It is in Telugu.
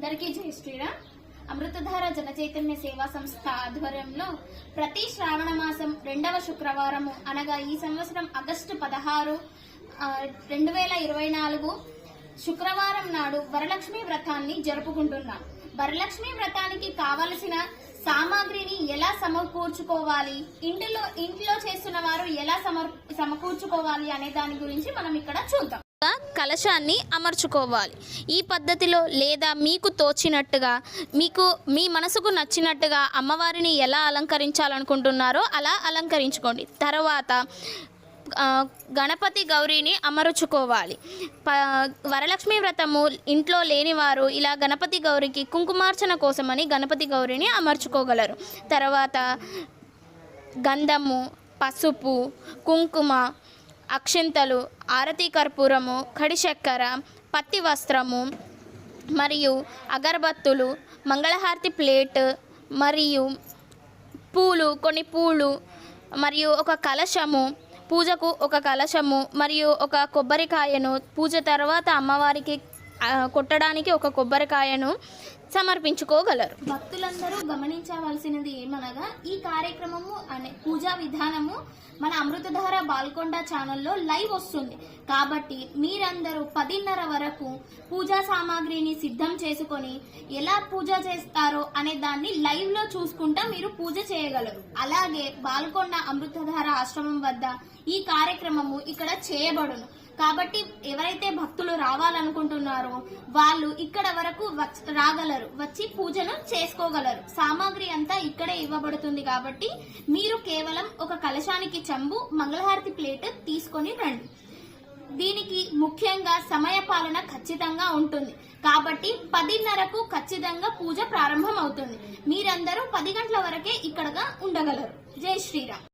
అందరికీ జై శ్రీరామ్. అమృతధార జనచైతన్య సేవా సంస్థ ఆధ్వర్యంలో ప్రతి శ్రావణ మాసం రెండవ శుక్రవారము అనగా ఈ సంవత్సరం ఆగస్టు పదహారు రెండు వేల ఇరవై నాలుగు శుక్రవారం నాడు వరలక్ష్మి వ్రతాన్ని జరుపుకుంటున్నాం. వరలక్ష్మి వ్రతానికి కావలసిన సామాగ్రిని ఎలా సమకూర్చుకోవాలి ఇంటిలో ఇంట్లో చేస్తున్న వారు ఎలా సమర్ సమకూర్చుకోవాలి అనే దాని గురించి మనం ఇక్కడ చూద్దాం. కలశాన్ని అమర్చుకోవాలి. ఈ పద్ధతిలో లేదా మీకు తోచినట్టుగా మీకు మీ మనసుకు నచ్చినట్టుగా అమ్మవారిని ఎలా అలంకరించాలనుకుంటున్నారో అలా అలంకరించుకోండి. తర్వాత గణపతి గౌరీని అమరుచుకోవాలి. ప వరలక్ష్మి వ్రతము ఇంట్లో లేనివారు ఇలా గణపతి గౌరికి కుంకుమార్చన కోసమని గణపతి గౌరిని అమర్చుకోగలరు. తర్వాత గంధము పసుపు కుంకుమ అక్షింతలు ఆరతి కర్పూరము కడి చక్కెర పత్తి వస్త్రము మరియు అగరబత్తులు మంగళహారతి ప్లేట్ మరియు పూలు కొన్ని పూలు మరియు ఒక కలశము పూజకు ఒక కలశము మరియు ఒక కొబ్బరికాయను పూజ తర్వాత అమ్మవారికి కొట్టడానికి ఒక కొబ్బరికాయను సమర్పించుకోగలరు. భక్తులందరూ గమనించవలసినది ఏమనగా ఈ కార్యక్రమము అనే పూజా విధానము మన అమృతధార బాల్కొండ ఛానల్లో లైవ్ వస్తుంది. కాబట్టి మీరందరూ పదిన్నర వరకు పూజా సామాగ్రిని సిద్ధం చేసుకొని ఎలా పూజ చేస్తారో అనే దాన్ని లైవ్లో చూసుకుంటా మీరు పూజ చేయగలరు. అలాగే బాల్కొండ అమృతధార ఆశ్రమం వద్ద ఈ కార్యక్రమము ఇక్కడ చేయబడును. కాబట్టి ఎవరైతే భక్తులు రావాలనుకుంటున్నారో వాళ్ళు ఇక్కడ వరకు రాగలరు. వచ్చి పూజను చేసుకోగలరు. సామాగ్రి అంతా ఇక్కడే ఇవ్వబడుతుంది కాబట్టి మీరు కేవలం ఒక కలశానికి చెంబు మంగళహారతి ప్లేట్ తీసుకొని రండి. దీనికి ముఖ్యంగా సమయ పాలన ఖచ్చితంగా ఉంటుంది. కాబట్టి పదిన్నరకు ఖచ్చితంగా పూజ ప్రారంభం అవుతుంది మీరందరూ పది గంటల వరకే ఇక్కడగా ఉండగలరు. జై శ్రీరామ్.